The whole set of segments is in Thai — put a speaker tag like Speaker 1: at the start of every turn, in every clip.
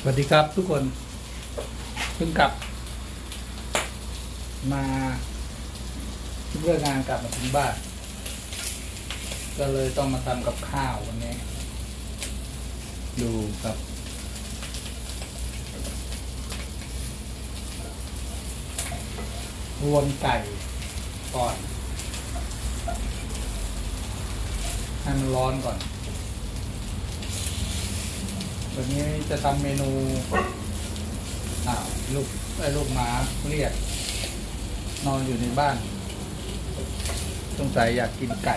Speaker 1: สวัสดีครับทุกคนเพิ่งกลับ มาเพื่องานกลับมาถึงบ้าน ก็เลยต้องมาทำกับข้าววันนี้ ดูครับ รวนไก่ก่อนให้มันร้อนก่อน วันนี้จะทำเมนูอ้าลูกไอ้ลูกหมาเรียก นอนอยู่ในบ้านสงสัยอยากกินไก่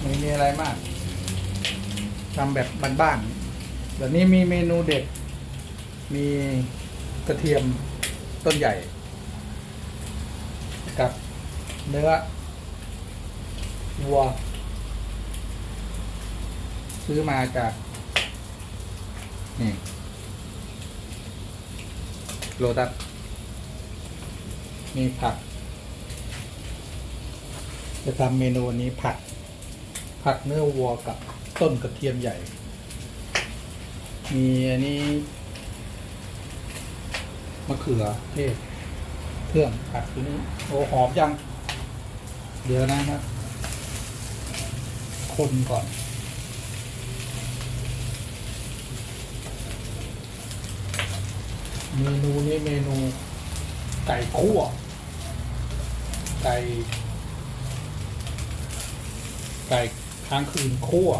Speaker 1: ไม่มีอะไรมากทำแบบบ้านๆเดี๋ยวนี้มีเมนูเด็ด มีกระเทียมต้นใหญ่ กับเนื้อวัว ซื้อมาจากนี่โลตัสมีผัก จะทำเมนูนี้ผัด ผัดเนื้อวัวกับต้นกระเทียมใหญ่ มีอันนี้มะเขือเทศ เครื่องผัดตัวนี้โอ้หอมยัง เดี๋ยวนะครับ คนก่อน เมนูนี้เมนู ไก่คั่ว ไก่ ไก่ค้างคืนคั่ว